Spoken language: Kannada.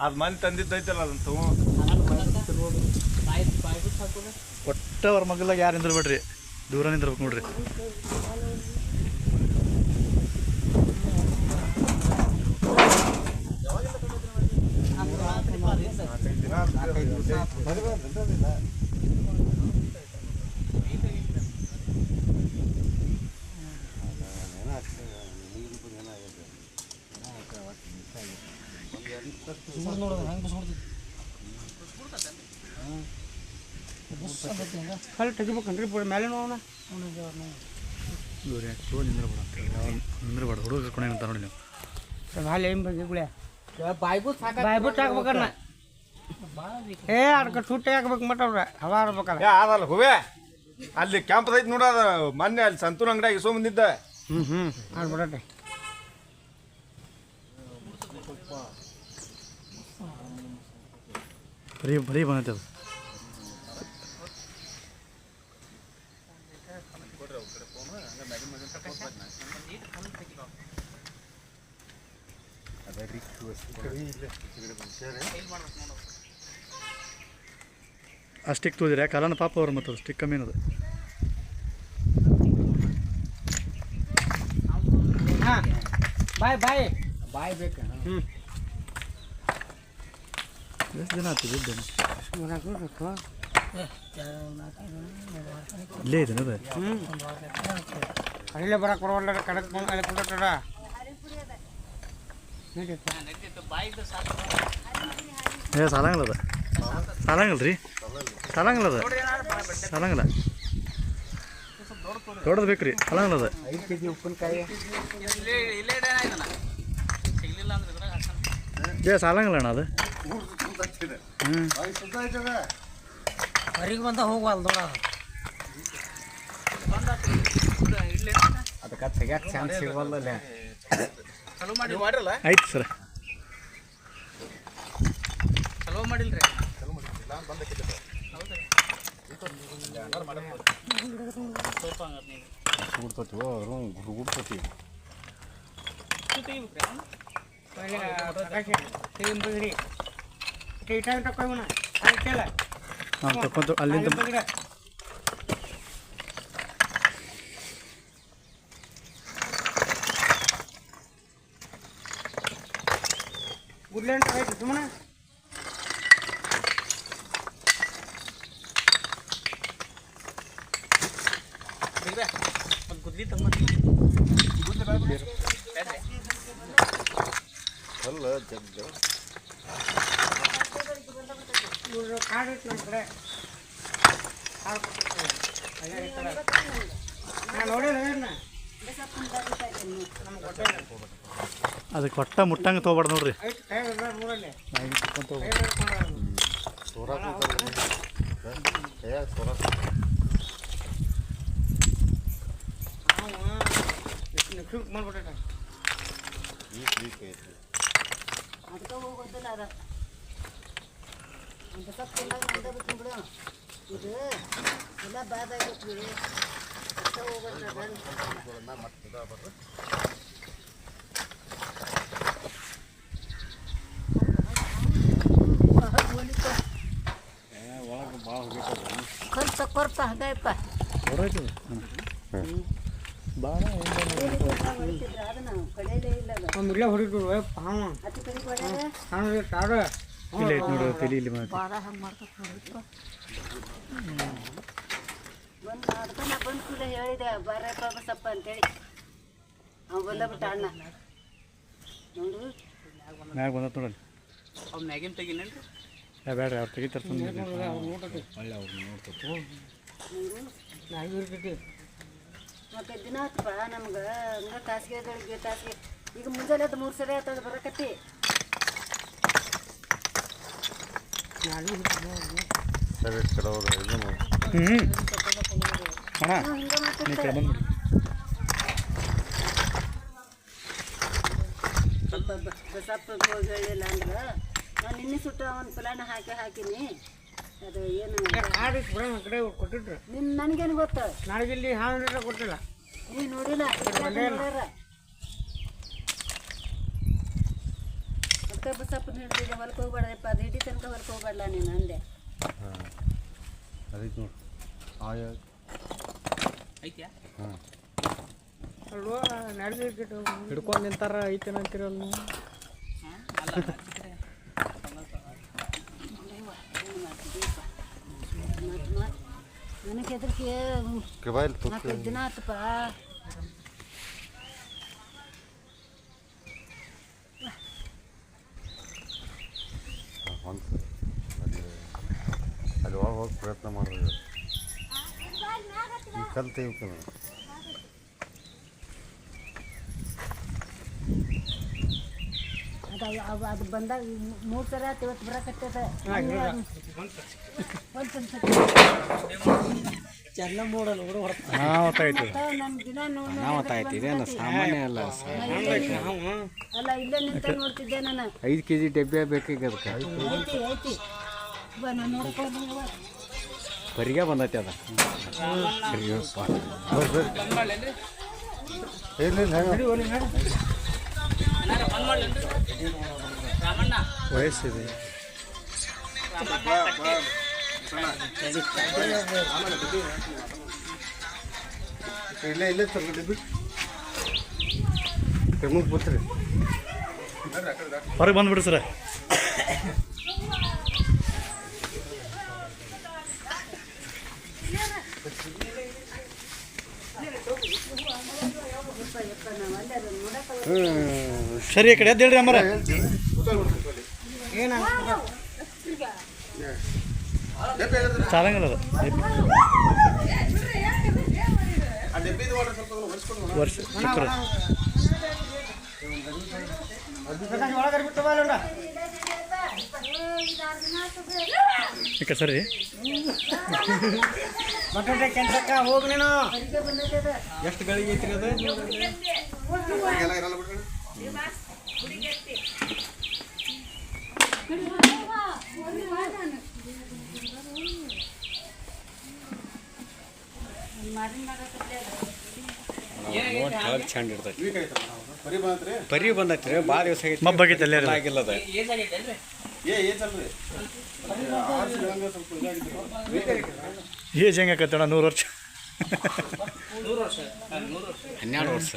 ಅದು ಮನೆ ತಂದಿದ್ದೈತಲ್ಲ ಅದನ್ನ ತಗೋ. ಒಟ್ಟ ಅವ್ರ ಮಗಲಾಗ ಯಾರು ನಿಂದಿರ್ಬೇಡ್ರಿ? ದೂರ ನಿಂದಿರ್ಬೇಕು ನೋಡ್ರಿ. ಕಲ್ ತೆಗಿಬೇಕನ್ರಿ ಬುಡ ಮೇಲೆ ನೋಡೋಣ ದೂರ ಯಾಕೆ ನಿಂದಿರ್ಬೇಡ ನಿಂದಿರ್ಬೇಡ ಹುಡುಗ ಕರ್ಕೊಂಡು ನೋಡಿ ನೀವು ಹಾಲು ಏನು ಬಗ್ಗೆ ಗುಳೆ ಬಾಯ್ಬಿಟ್ಟು ಹಾಕ್ಬೇಕನ್ನ ಏ ಅದಕ್ಕೆ ಸುಟ್ಟಿ ಹಾಕ್ಬೇಕು ಮಟ್ಟ ಅವ್ರ ಹವಾ ಆಡ್ಬೇಕಲ್ಲ ಅದಲ್ಲ ಹೂವೆ ಅಲ್ಲಿ ಕ್ಯಾಂಪ್ ಐತಿ ನೋಡ ಮೊನ್ನೆ ಅಲ್ಲಿ ಸಂತೂರ್ ಅಂಗಡಿಯಾಗ ಇಸೋ ಬಂದಿದ್ದ ಹ್ಞೂ ಹ್ಞೂ ಮಾಡ್ಬಿಡತ್ತೆ ಬರೀ ಬರೀ ಬಂದೈತೆ ಅದು. ಆ ಸ್ಟಿಕ್ ತೂದಿರ ಕಾಲನ ಪಾಪ ಅವ್ರು ಮತ್ತು ಸ್ಟಿಕ್ ಕಮ್ಮಿ ಅದು ಹಾಂ ಬಾಯ್ ಬಾಯ್. ಬಾಯ್ ಬೇಕು ಹ್ಞೂ ಎಷ್ಟು ದಿನ ಆಗ್ತದೆ ಇದ್ದೇನೆ ಇಲ್ಲೇ ಇದೆ ಅದು ಹ್ಞೂ ಅಲ್ಲೇ ಬರಕ್ಕೆ ಬರೋಲ್ಲ ಕಡಕ್ ಬಂದು ಅಲ್ಲಿ ಕೊಟ್ಟರ ಏ ಸಾಲಂಗಿಲ್ಲ ಅದ ಸಾಲಂಗಿಲ್ಲ ರೀ ಸಾಲಂಗಿಲ್ಲ ಅದ ಸಾಲಂಗಿಲ್ಲ ದೊಡ್ಡದು ಬೇಕು ರೀ ಸಾಲಂಗಿಲ್ಲ ಅದ ಐದು ಕೆ ಜಿ ಉಪ್ಪಿನಕಾಯಿ ಏ ಸಾಲಂಗಿಲ್ಲ ಅಣ್ಣ ಅದು? ಹೊರಗೆ ಬಂದ ಹೋಗ್ವಲ್ ನೋಡ ಅದಕ್ಕೆ ತೆಗಿಯಕ್ಕೆ ಚಾನ್ಸ್ ಸಿಗವಲ್ಲ ಆಯ್ತು ಸರ್. ಚಲೋ ಮಾಡಿಲ್ರಿ. ಗುಡ್ತತಿ ಗುಡ್ತತಿ ಟೈಟಾಗಿ ತಕೊಂಡ ಆಯ್ತಲ್ಲ ನಾವು ತಕೊಂತ ಅಲ್ಲಿಂದ ಗುಡ್ಲೆಂಟ್ ಆಯ್ತು ಸುಮ್ಮನೆ ಗುದ್ಲಿ ತಗೊಂಡು ಅಲ್ಲ ಜಗ್ಗ ಇವ್ರು ಕಾಡು ಐತೆ ನಮ್ಮ ಕಡೆ ಕಾಡು ಕೊಟ್ಟಿರ್ತಾರೆ. ಅಲ್ಲೇ ಇರ್ತಾರೆ. ನಾ ಕಾಡಿಟ್ಟು ನಮ್ಗೆ ಗೊತ್ತಿಲ್ಲ ಅದಕ್ಕೆ ಒಟ್ಟ ಮುಟ್ಟಂಗೆ ತೊಗೊಬಾರ್ದು ನೋಡ್ರಿ. ಮಾಡ್ಬಿಟ್ಟ ಅದಕ್ಕೆ ಹೋಗೋದಿಲ್ಲ ಅದ. ಇದು ಎಲ್ಲ ಬಾದ ಅಷ್ಟ ಕೊರ್ತ ಕೊರ್ತ ಹಂಗಪ್ಪ ಭಾಳ ಇಲ್ಲ ಹೊಡಿದ್ರು ಕೊಡ್ಯಾರ? ಸಣ್ಣ ತಾಡು ಇಲ್ಲ ಐತೆ ನೋಡ್ರಿ ತಲೆ ಇಲ್ಲಿ ಮಾಡಿ ಹಂಗೆ ಮಾಡ್ಕೊತ ಅದಕ್ಕೆ ಬಂದು ಕೂಡ ಹೇಳಿದೆ ಬಾರಪ್ಪ ಬಸಪ್ಪ ಅಂತೇಳಿ. ಅವ ಬಂದ ಬಿಟ್ಟ ಅಣ್ಣ. ನೋಡು. ಮ್ಯಾಗ ಬಂದ ನೋಡಲ್ಲಿ. ಅವ್ನು ಮ್ಯಾಗಿನ ತೆಗಿನೇನ್ರಿ ಏ ಬೇಡ್ರಿ ಅವ್ರು ತೆಗಿತಾರೆ ಸುಮ್ಮನೆ ನಾಯಿ ಇರ್ತೈತಿ ಮತ್ತೆ ದಿನ ಆತಪ್ಪ ನಮ್ಗೆ ಹಂಗೆ ತಾಸಿಗೆ ಬೆಳಿಗ್ಗೆ ತಾಸಿಗೆ ಈಗ ಮುಂಜಾನೆ ಅದು ಮೂರು ಸರಿ ಆತದ ಬರಕತ್ತಿ. ಹ್ಞೂ ಅಣ್ಣ ನಾವು ಕಡೆ ಬಂದ್ಬಿಡಿ ಬಸಪ್ಪ ಹೋಗಿ ಹೇಳಿಲ್ಲ ಅಂದ್ರೆ ನಾನು ನಿನ್ನೆ ಸುಟ್ಟ ಒಂದು ಪ್ಲಾನ್ ಹಾಕಿ ಹಾಕಿನಿ ಅದು ಏನು ಕಾಡು ಬಿಡ ನಮ್ಮ ಕಡೆ ಕೊಟ್ಟಿಟ್ರು ನಿನ್ನ ನನಗೇನು ಗೊತ್ತು ನಾಳೆಗೆ ಇಲ್ಲಿ ಹಾಲು ಕೊಟ್ಟಿಲ್ಲ ನೀ ನೋಡಿಲ್ಲ ಕಬ್ಬು ಸೊಪ್ಪು ಹಿಡಿದಿದ್ದೆ ಹೊಲಕ್ಕೆ ಹೋಗ್ಬಾರ್ದಪ್ಪ ಅದು ಹಿಡಿ ತನಕ ಹೊಲಕ್ಕೆ ಹೋಗ್ಬಾರ್ಲ ನೀನು ಅಂದೆ. ಅದಕ್ಕೆ ನೋಡಿ. ಆಯ ಅಲ್ವೋ ನಡೆದಿಟ್ಟು ಹಿಡ್ಕೊಂಡು ನಿಂತಾರ ಐತೇನ ಅಂತೀರಲ್ಲ ನೀವು? ನನಗೆ ಹೆದರಿಕೆ ನಾಲ್ಕೈದು ದಿನ ಆತಪ್ಪ. ಒಂದು ಅಲ್ಲಿ ಅಲ್ಲಿ ಒಳಗೆ ಹೋಗಿ ಪ್ರಯತ್ನ ಮಾಡಿದ್ರೆ ಈ ಕಲ್ ತೆಗಿಬೇಕು ಅದು ಬಂದಾಗ ಮೂರು ಆತು ಇವತ್ತು ಬರಕತ್ತದ ಚೆನ್ನ ನಾವತ್ತಾಯ್ತು ಇದೇನು ಸಾಮಾನ್ಯ ಅಲ್ಲ ಅಲ್ಲ ಇಲ್ಲೇ ನಿಂತ ನೋಡ್ತಿದ್ದೆ ನಾನು. ಐದು ಕೆ ಜಿ ಡಬ್ಬೆ ಬೇಕೀಗ ಅದಕ್ಕೆ. ಬರಿಗೆ ಬಂದೈತಿ ಅದ. ವಯಸ್ಸಿದೆ. ಇಲ್ಲೇ ಇಲ್ಲ ಸರ್ ಕರ್ಮಕ್ಕೆ ಬರ್ತೀರಿ ಹೊರಗೆ ಬಂದ್ಬಿಡ್ರಿ ಸರ. ಸರಿ ಕಡೆ ಎದ್ದೇಳ್ರಿ ಅಮ್ಮರ. ಚಾಲಂಗಿಲ್ಲ ಅದು. ವರ್ಷ ಶುಕ್ರ. ಸರಿ? ಕೆಲ್ಸಕ್ಕ ಹೋಗಿ ನೀನು. ಎಷ್ಟು ಗಳಿಗೆ ಐತ್ರಿ ಅದು? ನೋಡಿ ಚಂದ ಇರ್ತೈತಿ. ಪರಿ ಬಂದೈತ್ರಿ ಭಾಳ ದಿವಸ ಆಗೈತಿ ಮಬ್ಬಾಗೈತೆ ಅಲ್ಲೇ ಇರೋದು. ಆಗಿಲ್ಲ ಅದ ಏಜ್ ಹೆಂಗೆ ಆಕತ್ತಣ್ಣ ನೂರು ವರ್ಷ? ಹನ್ನೆರಡು ವರ್ಷ.